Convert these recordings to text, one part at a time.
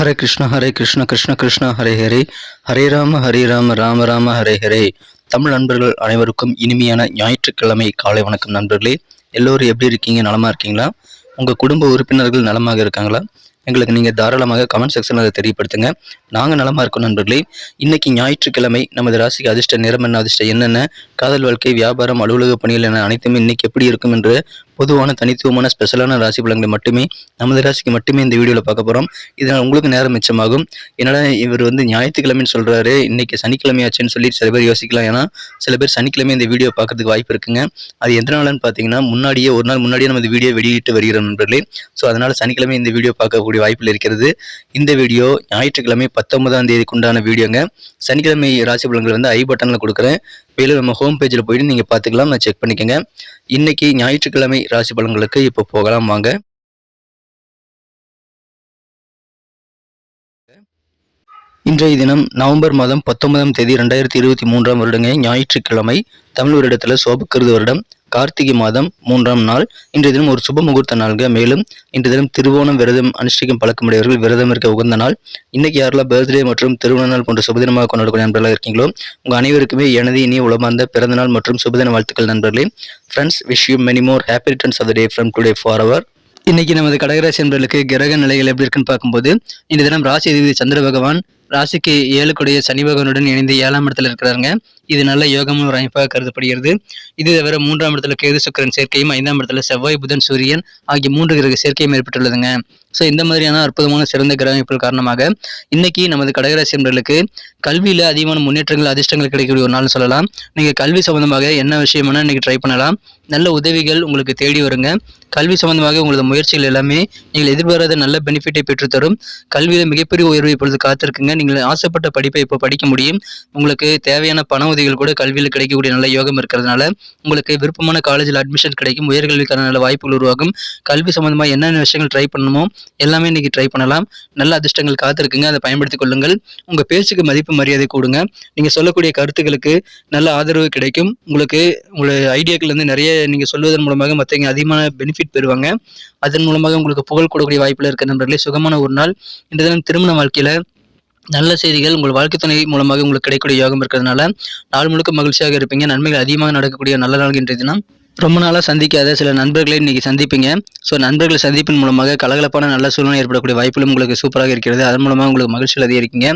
ஹரே கிருஷ்ண ஹரே கிருஷ்ண கிருஷ்ண கிருஷ்ண ஹரே ஹரே. ஹரே ராம ஹரே ராம ராம ராம ஹரே ஹரே. தமிழ் நண்பர்கள் அனைவருக்கும் இனிமையான ஞாயிற்றுக்கிழமை காலை வணக்கம் நண்பர்களே. எல்லோரும் எப்படி இருக்கீங்க? நலமா இருக்கீங்களா? உங்க குடும்ப உறுப்பினர்கள் நலமாக இருக்காங்களா? எங்களுக்கு நீங்கள் தாராளமாக கமெண்ட் செக்ஷனில் அதை தெரியப்படுத்துங்க. நாங்கள் நலமாக இருக்கோம் நண்பர்களே. இன்னைக்கு ஞாயிற்றுக்கிழமை நமது ராசிக்கு அதிர்ஷ்ட நிறம் என்ன அதிர்ஷ்டம் என்னென்ன? காதல் வாழ்க்கை வியாபாரம் அலுவலக பணிகள் என அனைத்துமே இன்னைக்கு எப்படி இருக்கும் என்று பொதுவான தனித்துவமான ஸ்பெஷலான ராசி பலன்களை மட்டுமே நமது ராசிக்கு மட்டுமே இந்த வீடியோவில் பார்க்க போகிறோம் இதனால் உங்களுக்கு நேரம் மிச்சமாகும். என்னடா இவர் வந்து ஞாயிற்றுக்கிழமைன்னு சொல்கிறாரு இன்னைக்கு சனிக்கிழமையாச்சுன்னு சொல்லி சில பேர் யோசிக்கலாம். ஏன்னா சில பேர் சனிக்கிழமை இந்த வீடியோ பார்க்கறதுக்கு வாய்ப்பு இருக்குங்க. அது எந்த பார்த்தீங்கன்னா முன்னாடியே ஒரு நாள் முன்னாடியே நம்ம வீடியோ வெளியிட்டு வருகிறோம் நண்பர்களே. ஸோ அதனால் சனிக்கிழமை இந்த வீடியோ பார்க்கக்கூடிய வாய்ப்பில் இருக்கிறது. இந்த வீடியோ ஞாயிற்றுக்கிழமை பத்தொன்பதாம் தேதிக்கு உண்டான வீடியோங்க. சனிக்கிழமை ராசி பலன்கள் வந்து ஐ பட்டனில் கொடுக்குறேன். மேலும் நம்ம ஹோம் பேஜில் போயிட்டு நீங்கள் பார்த்துக்கலாம் நான் செக் பண்ணிக்கோங்க. இன்னைக்கு ஞாயிற்றுக்கிழமை ராசி பலன்களுக்கு இப்போ போகலாம் வாங்க. இன்றைய தினம் நவம்பர் மாதம் பத்தொன்பதாம் தேதி ரெண்டாயிரத்தி இருபத்தி மூன்றாம் வருடங்க ஞாயிற்றுக்கிழமை. தமிழ் வருடத்தில் சோபக்கிருது வருடம். கார்த்திகை மாதம் மூன்றாம் நாள். இன்றைய தினம் ஒரு சுப முகூர்த்த நாள்க. மேலும் இன்றைய தினம் திருவோணம் விரதம் அனுஷ்டிக்கும் பழக்கமுடையவர்கள் விரதம் இருக்க உகந்த நாள். இன்னைக்கு யாரெல்லாம் பர்த்டே மற்றும் திருமண நாள் போன்ற சுபதினமாக கொண்டாடக்கூடிய நண்பர்களாக இருக்கீங்களோ உங்கள் அனைவருக்குமே எனது இனிய உளமார்ந்த பிறந்த நாள் மற்றும் சுபதின வாழ்த்துக்கள் நண்பர்களே. Friends wish you many more happy returns of the day from today for our இன்னைக்கு நமது கடகராசி நண்பர்களுக்கு கிரக நிலைகள் எப்படி இருக்குன்னு பார்க்கும்போது இன்றைய தினம் ராசி அதிபதி சந்திர பகவான் ராசிக்கு ஏழுக்குடைய சனி பகவானுடன் இணைந்து ஏழாம் இடத்துல இருக்கிறாருங்க. இது நல்ல யோகமும் ஒரு அமைப்பாக கருதப்படுகிறது. இது தவிர மூன்றாம் இடத்துல கேது சுக்கரன் சேர்க்கையும் ஐந்தாம் இடத்துல செவ்வாய் புதன் சூரியன் ஆகிய மூன்று கிரக சேர்க்கையும் ஏற்பட்டுள்ளதுங்க. ஸோ இந்த மாதிரியான அற்புதமான சிறந்த கிரக அமைப்புகள் காரணமாக இன்னைக்கு நமது கடகராசி நண்பர்களுக்கு கல்வியில் அதிகமான முன்னேற்றங்கள் அதிர்ஷ்டங்கள் கிடைக்கக்கூடிய ஒரு நாள்னு சொல்லலாம். நீங்க கல்வி சம்பந்தமாக என்ன விஷயம்னா இன்னைக்கு ட்ரை பண்ணலாம். நல்ல உதவிகள் உங்களுக்கு தேடி வருங்க. கல்வி சம்பந்தமாக உங்களது முயற்சிகள் எல்லாமே நீங்கள் எதிர்பாராத நல்ல பெனிஃபிட்டை பெற்றுத்தரும். கல்வியில் மிகப்பெரிய உயர்வு இப்பொழுது காத்திருக்குங்க. நீங்கள் ஆசைப்பட்ட படிப்பை இப்போ படிக்க முடியும். உங்களுக்கு தேவையான பண உதவிகள் கூட கல்வியில் கிடைக்கக்கூடிய நல்ல யோகம் இருக்கிறதுனால உங்களுக்கு விருப்பமான காலேஜில் அட்மிஷன் கிடைக்கும். உயர்கல்விக்கான நல்ல வாய்ப்புகள் உருவாகும். கல்வி சம்மந்தமாக என்னென்ன விஷயங்கள் ட்ரை பண்ணணுமோ எல்லாமே இன்னைக்கு ட்ரை பண்ணலாம். நல்ல அதிர்ஷ்டங்கள் காத்திருக்குங்க. அதை பயன்படுத்திக் கொள்ளுங்கள். உங்கள் பேச்சுக்கு மதிப்பு மரியாதை கொடுங்க. நீங்கள் சொல்லக்கூடிய கருத்துக்களுக்கு நல்ல ஆதரவு கிடைக்கும். உங்களுக்கு உங்களுடைய ஐடியாக்கள் வந்து நிறைய நீங்கள் சொல்வதன் மூலமாக மற்றவங்க அதிகமான பெனிஃபிட் பெறுவாங்க. அதன் மூலமாக உங்களுக்கு புகழ் கொடுக்கக்கூடிய வாய்ப்பில் இருக்க நண்பர்களே சுகமான ஒரு நாள். இந்த தினம் திருமண வாழ்க்கையில் நல்ல செய்திகள் உங்கள் வாழ்க்கை துணை மூலமாக உங்களுக்கு கிடைக்கக்கூடிய யோகம் இருக்கிறதுனால நாள் முழுக்க மகிழ்ச்சியாக இருப்பீங்க. நன்மைகள் அதிகமாக நடக்கக்கூடிய நல்ல நாள் இன்றைய தினம் ரொம்ப நாளாக சந்திக்காத சில நண்பர்களை இன்றைக்கி சந்திப்பீங்க. ஸோ நண்பர்களை சந்திப்பின் மூலமாக கலகலப்பான நல்ல சூழ்நிலை ஏற்படக்கூடிய வாய்ப்புகளும் உங்களுக்கு சூப்பராக இருக்கிறது. அதன் மூலமாக உங்களுக்கு மகிழ்ச்சியில் அதிகரிக்கீங்க.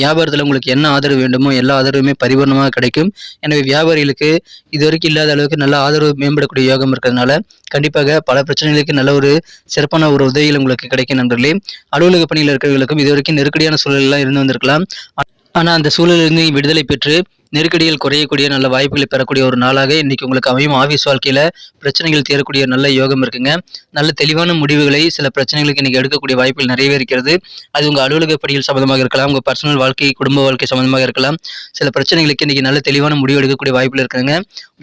வியாபாரத்தில் உங்களுக்கு என்ன ஆதரவு வேண்டுமோ எல்லா ஆதரவுமே பரிபூர்ணமாக கிடைக்கும். எனவே வியாபாரிகளுக்கு இதுவரைக்கும் இல்லாத அளவுக்கு நல்ல ஆதரவு மேம்படக்கூடிய யோகம் இருக்கிறதுனால கண்டிப்பாக பல பிரச்சனைகளுக்கு நல்ல ஒரு சிறப்பான ஒரு உதவிகள் உங்களுக்கு கிடைக்கும் நண்பர்களே. அலுவலக பணியில் இருக்கிறவர்களுக்கும் இதுவரைக்கும் நெருக்கடியான சூழலெல்லாம் இருந்து வந்திருக்கலாம். ஆனால் அந்த சூழலிலிருந்து விடுதலை பெற்று நெருக்கடிகள் குறையக்கூடிய நல்ல வாய்ப்புகளை பெறக்கூடிய ஒரு நாளாக இன்னைக்கு உங்களுக்கு அமையும். ஆஃபீஸ் வாழ்க்கையில் பிரச்சனைகள் தீரக்கூடிய நல்ல யோகம் இருக்குங்க. நல்ல தெளிவான முடிவுகளை சில பிரச்சனைகளுக்கு இன்னைக்கு எடுக்கக்கூடிய வாய்ப்புகள் நிறையவே இருக்கிறது. அது உங்கள் அலுவலக பணிகள் சம்மந்தமாக இருக்கலாம் உங்கள் பர்சனல் வாழ்க்கை குடும்ப வாழ்க்கை சம்மந்தமாக இருக்கலாம். சில பிரச்சனைகளுக்கு இன்னைக்கு நல்ல தெளிவான முடிவு எடுக்கக்கூடிய வாய்ப்புகள் இருக்குங்க.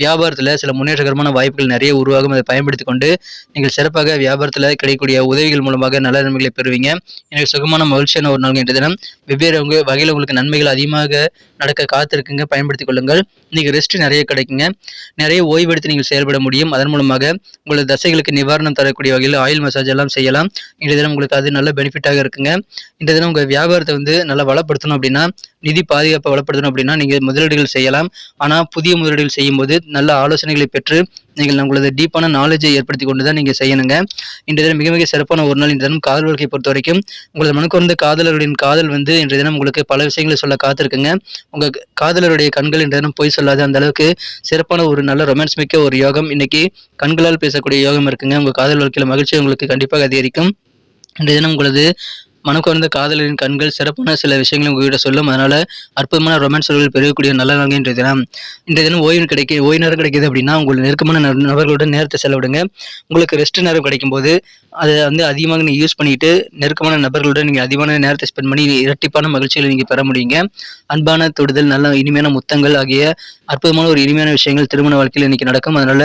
வியாபாரத்தில் சில முன்னேற்றகரமான வாய்ப்புகள் நிறைய உருவாகும். அதை பயன்படுத்தி கொண்டு நீங்கள் சிறப்பாக வியாபாரத்தில் கிடைக்கக்கூடிய உதவிகள் மூலமாக நல்ல நன்மைகளை பெறுவீங்க. எனக்கு சுகமான மகிழ்ச்சியான ஒரு நாள் என்ற தினம். வெவ்வேறு வகையில் உங்களுக்கு நன்மைகள் அதிகமாக நடக்க காத்திருக்குங்க. பயன்படுத்திக் கொள்ளுங்கள் இன்னைக்கு ரெஸ்ட் நிறைய கிடைக்குங்க. நிறைய ஓய்வெடுத்து நீங்கள் செயல்பட முடியும். அதன் மூலமாக உங்களது தசைகளுக்கு நிவாரணம் தரக்கூடிய வகையில் ஆயில் மசாஜ் எல்லாம் செய்யலாம். இன்றைய தினம் உங்களுக்கு அது நல்ல பெனிஃபிட்டாக இருக்குங்க. இன்றைய தினம் உங்கள் வியாபாரத்தை வந்து நல்லா வளப்படுத்தணும் அப்படின்னா நிதி பாதுகாப்பை வளப்படுத்தணும் அப்படின்னா நீங்கள் முதலீடுகள் செய்யலாம். ஆனால் புதிய முதலீடுகள் செய்யும்போது நல்ல ஆலோசனைகளை பெற்று நீங்கள் உங்களது டீப்பான நாலேஜை ஏற்படுத்தி கொண்டு தான் நீங்கள் செய்யணுங்க. இன்றைய தினம் மிக மிக சிறப்பான ஒரு நாள் இந்த தினம் காதல் வாழ்க்கையை பொறுத்த வரைக்கும் உங்களது மனக்குறந்த காதலர்களின் காதல் வந்து இன்றைய தினம் உங்களுக்கு பல விஷயங்களை சொல்ல காத்திருக்குங்க. உங்கள் காதலருடைய கண்கள் இன்றைய தினம் போய் சொல்லாது அந்த அளவுக்கு சிறப்பான ஒரு நல்ல ரொமான்ஸ் மிக்க ஒரு யோகம் இன்னைக்கு கண்களால் பேசக்கூடிய யோகம் இருக்குங்க. உங்கள் காதல் வாழ்க்கையில் மகிழ்ச்சி உங்களுக்கு கண்டிப்பாக அதிகரிக்கும். இன்றைய தினம் உங்களது மனக்குறந்த காதலரின் கண்கள் சிறப்பான சில விஷயங்களை உங்ககிட்ட சொல்லும். அதனால அற்புதமான ரொமான்ஸ் உறவுகள் பெருகக்கூடிய நல்ல நாள் இன்றைய தினம். இன்றைய தினம் ஓய்வு கிடைக்க ஓய்வு நேரம் கிடைக்குது அப்படின்னா உங்களுக்கு நெருக்கமான நபர்களுடன் நேரத்தை செலவிடுங்க. உங்களுக்கு ரெஸ்ட் நேரம் கிடைக்கும் போது அதை வந்து அதிகமாக நீங்கள் யூஸ் பண்ணிட்டு நெருக்கமான நபர்களுடன் நீங்கள் அதிகமான நேரத்தை ஸ்பெண்ட் பண்ணி இரட்டிப்பான மகிழ்ச்சிகளை நீங்கள் பெற முடியுங்க. அன்பான தொடுதல் நல்ல இனிமையான முத்தங்கள் ஆகிய அற்புதமான ஒரு இனிமையான விஷயங்கள் திருமண வாழ்க்கையில் இன்னைக்கு நடக்கும். அதனால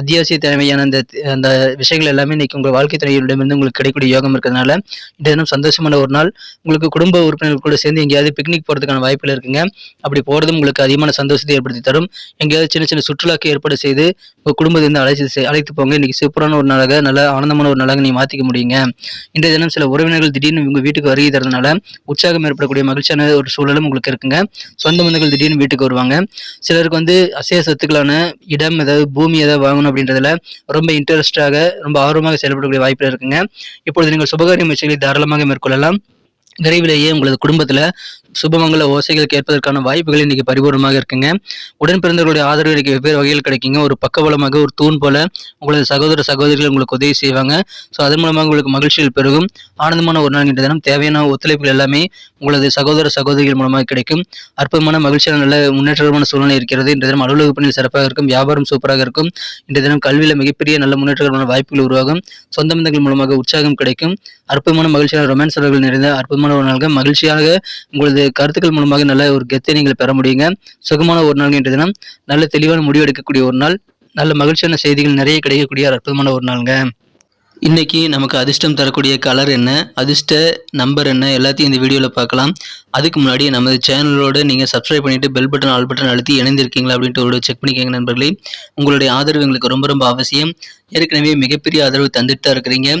அத்தியாவசிய தேவையான அந்த அந்த விஷயங்கள் எல்லாமே இன்னைக்கு உங்கள் வாழ்க்கை துணையிடமிருந்து உங்களுக்கு கிடைக்கக்கூடிய யோகம் இருக்கிறதுனால இந்த தினம் சந்தோஷம் சந்தோஷமான ஒரு நாள். உங்களுக்கு குடும்ப உறுப்பினர்கள் கூட சேர்ந்து எங்கேயாவது பிக்னிக் போகிறதுக்கான வாய்ப்பில் இருக்குங்க. அப்படி போகிறதும் உங்களுக்கு அதிகமான சந்தோஷத்தை ஏற்படுத்தி தரும். எங்கேயாவது சின்ன சின்ன சுற்றுலாக்கு ஏற்பாடு செய்து உங்கள் குடும்பத்தை வந்து அழைச்சி அழைத்து போங்க. இன்னைக்கு சூப்பரான ஒரு நாளாக நல்ல ஆனந்தமான ஒரு நாளாக நீங்கள் மாற்றிக்க முடியுங்க. இன்றைய தினம் சில உறவினர்கள் திடீர்னு உங்கள் வீட்டுக்கு வருகை தரதுனால உற்சாகம் ஏற்படக்கூடிய மகிழ்ச்சியான ஒரு சூழலும் உங்களுக்கு இருக்குங்க. சொந்த பந்தங்கள் திடீர்னு வீட்டுக்கு வருவாங்க. சிலருக்கு வந்து அசைய சொத்துக்களான இடம் ஏதாவது பூமி ஏதாவது வாங்கணும் அப்படின்றதுல ரொம்ப இன்ட்ரெஸ்டாக ரொம்ப ஆர்வமாக செயல்படக்கூடிய வாய்ப்பில் இருக்குங்க. இப்பொழுது நீங்கள் சுபகாரிய முயற்சிகளை தாராளமாக கொள்ளலாம். விரைவிலேயே உங்களது குடும்பத்தில் சுபமங்கல ஓசைகள் கேட்பதற்கான வாய்ப்புகள் இன்னைக்கு பரிபூர்ணமாக இருக்குங்க. உடன் பிறந்தவர்களுடைய ஆதரவு இன்னைக்கு வெவ்வேறு வகையில் கிடைக்குங்க. ஒரு பக்கபலமாக ஒரு தூண் போல உங்களது சகோதர சகோதரிகள் உங்களுக்கு உதவி செய்வாங்க. ஸோ அதன் மூலமாக உங்களுக்கு மகிழ்ச்சிகள் பெருகும். ஆனந்தமான ஒரு நாள் இன்றைய தினம். தேவையான ஒத்துழைப்புகள் எல்லாமே உங்களது சகோதர சகோதரிகள் மூலமாக கிடைக்கும். அற்புதமான மகிழ்ச்சியான நல்ல முன்னேற்றமான சூழ்நிலை இருக்கிறது. இன்றைய தினம் அலுவலக பணியில் சிறப்பாக இருக்கும். வியாபாரம் சூப்பராக இருக்கும். இன்றைய தினம் கல்வியில் மிகப்பெரிய நல்ல முன்னேற்றமான வாய்ப்புகள் உருவாகும். சொந்த பந்தங்கள் மூலமாக உற்சாகம் கிடைக்கும். அற்புதமான மகிழ்ச்சியான ரொமான்ஸ் உறவுகள் நிறைந்த அற்புதமான ஒரு நாள்கள் மகிழ்ச்சியாக உங்களது கருத்துக்கள் மூலமாக நல்ல ஒரு கெத்தை நீங்கள் பெற முடியுங்க. சுகமான ஒரு நாள் இன்றைய தினம். நல்ல தெளிவான முடிவு எடுக்கக்கூடிய ஒரு நாள். நல்ல மகிழ்ச்சியான செய்திகள் நிறைய கிடைக்கக்கூடிய ஒரு அற்புதமான ஒரு நாளுங்க. இன்னைக்கு நமக்கு அதிர்ஷ்டம் தரக்கூடிய கலர் என்ன? அதிர்ஷ்ட நம்பர் என்ன? எல்லாத்தையும் இந்த வீடியோவில் பார்க்கலாம். அதுக்கு முன்னாடி நமது சேனலோடு நீங்கள் சப்ஸ்கிரைப் பண்ணிட்டு பெல் பட்டன் ஆல் பட்டன் அழுத்தி இணைந்திருக்கீங்களா அப்படின்ட்டு ஒரு செக் பண்ணிக்கோங்க நண்பர்களே. உங்களுடைய ஆதரவு எங்களுக்கு ரொம்ப ரொம்ப அவசியம். ஏற்கனவே மிகப்பெரிய ஆதரவு தந்துட்டு தான் இருக்கிறீங்க.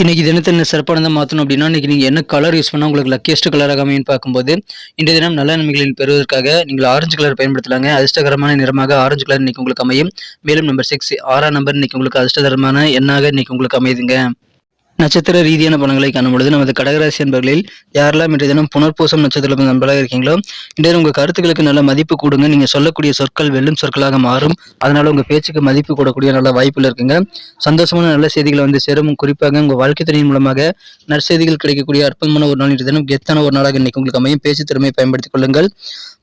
இன்றைக்கி தினத்தை என்ன சிறப்பானதாக மாற்றணும் அப்படின்னா இன்னைக்கு நீங்கள் என்ன கலர் யூஸ் பண்ணால் உங்களுக்கு லக்கியஸ்ட் கலராக அமையும் பார்க்கும்போது இன்றைய தினம் நல்ல நன்மைகளின் பெறுவதற்காக நீங்கள் ஆரஞ்சு கலர் பயன்படுத்தலாங்க. அதிர்ஷ்டகரமான நிறமாக ஆரஞ்சு கலர் இன்னைக்கு உங்களுக்கு அமையும். மேலும் நம்பர் சிக்ஸ் ஆறாம் நம்பர் இன்னைக்கு உங்களுக்கு அதிர்ஷ்டகரமான எண்ணாக இன்றைக்கி உங்களுக்கு அமையுதுங்க. நட்சத்திர ரீதியான பலன்களை காணும் பொழுது நமது கடகராசி என்பர்களில் யாரெல்லாம் இன்றைய தினம் புனர்பூசம் நட்சத்திரம் நண்பர்களாக இருக்கீங்களோ இன்றைய உங்கள் கருத்துக்களுக்கு நல்ல மதிப்பு கொடுங்க. நீங்க சொல்லக்கூடிய சொற்கள் வெல்லும் சொற்களாக மாறும். அதனால உங்க பேச்சுக்கு மதிப்பு கூடக்கூடிய நல்ல வாய்ப்பில் இருக்குங்க. சந்தோஷமான நல்ல செய்திகளை வந்து சேரும் குறிப்பாக உங்கள் வாழ்க்கை துறையின் மூலமாக நற்செய்திகள் கிடைக்கக்கூடிய அற்புதமான ஒரு நாள் இன்றைய தினம் கெத்தான ஒரு நாளாக இன்னைக்கு உங்களுக்கு அமையும். பேச்சு திறமையை பயன்படுத்திக் கொள்ளுங்கள்.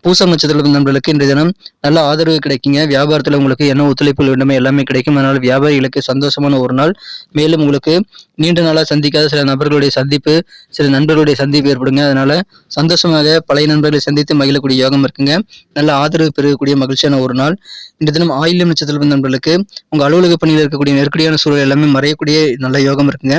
பூசம் நட்சத்திரம் நண்பர்களுக்கு இன்றைய தினம் நல்ல ஆதரவு கிடைக்குங்க. வியாபாரத்தில் உங்களுக்கு என்ன ஒத்துழைப்புகள் வேண்டுமோ எல்லாமே கிடைக்கும். அதனால் வியாபாரிகளுக்கு சந்தோஷமான ஒரு நாள். மேலும் உங்களுக்கு நீண்ட நாளாக சந்திக்காத சில நபர்களுடைய சந்திப்பு சில நண்பர்களுடைய சந்திப்பு ஏற்படுங்க. அதனால சந்தோஷமாக பழைய நண்பர்களை சந்தித்து மகிழக்கூடிய யோகம் இருக்குங்க. நல்ல ஆதரவு பெறக்கூடிய மகிழ்ச்சியான ஒரு நாள். இந்த தினம் ஆயில்யம் நட்சத்திரம் நண்பர்களுக்கு உங்கள் அலுவலக பணியில் இருக்கக்கூடிய நெருக்கடியான சூழல் எல்லாமே மறையக்கூடிய நல்ல யோகம் இருக்குங்க.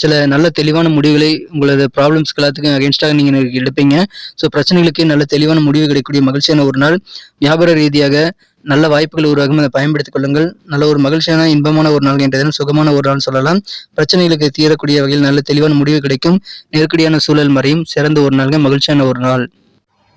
சில நல்ல தெளிவான முடிவுகளை உங்களது ப்ராப்ளம்ஸ் எல்லாத்துக்கும் அகேன்ஸ்டாக நீங்கள் எடுப்பீங்க. ஸோ பிரச்சனைகளுக்கு நல்ல தெளிவான முடிவு கிடைக்கக்கூடிய மகிழ்ச்சியான ஒரு நாள். வியாபார ரீதியாக நல்ல வாய்ப்புகள் உருவாகும். அதை பயன்படுத்திக் கொள்ளுங்கள். நல்ல ஒரு மகிழ்ச்சியான இன்பமான ஒரு நாள் என்ற தினம் சுகமான ஒரு நாள் சொல்லலாம். பிரச்சனைகளுக்கு தீரக்கூடிய வகையில் நல்ல தெளிவான முடிவு கிடைக்கும். நெருக்கடியான சூழல் மறையும். சிறந்த ஒரு நாள்கள் மகிழ்ச்சியான ஒரு நாள்.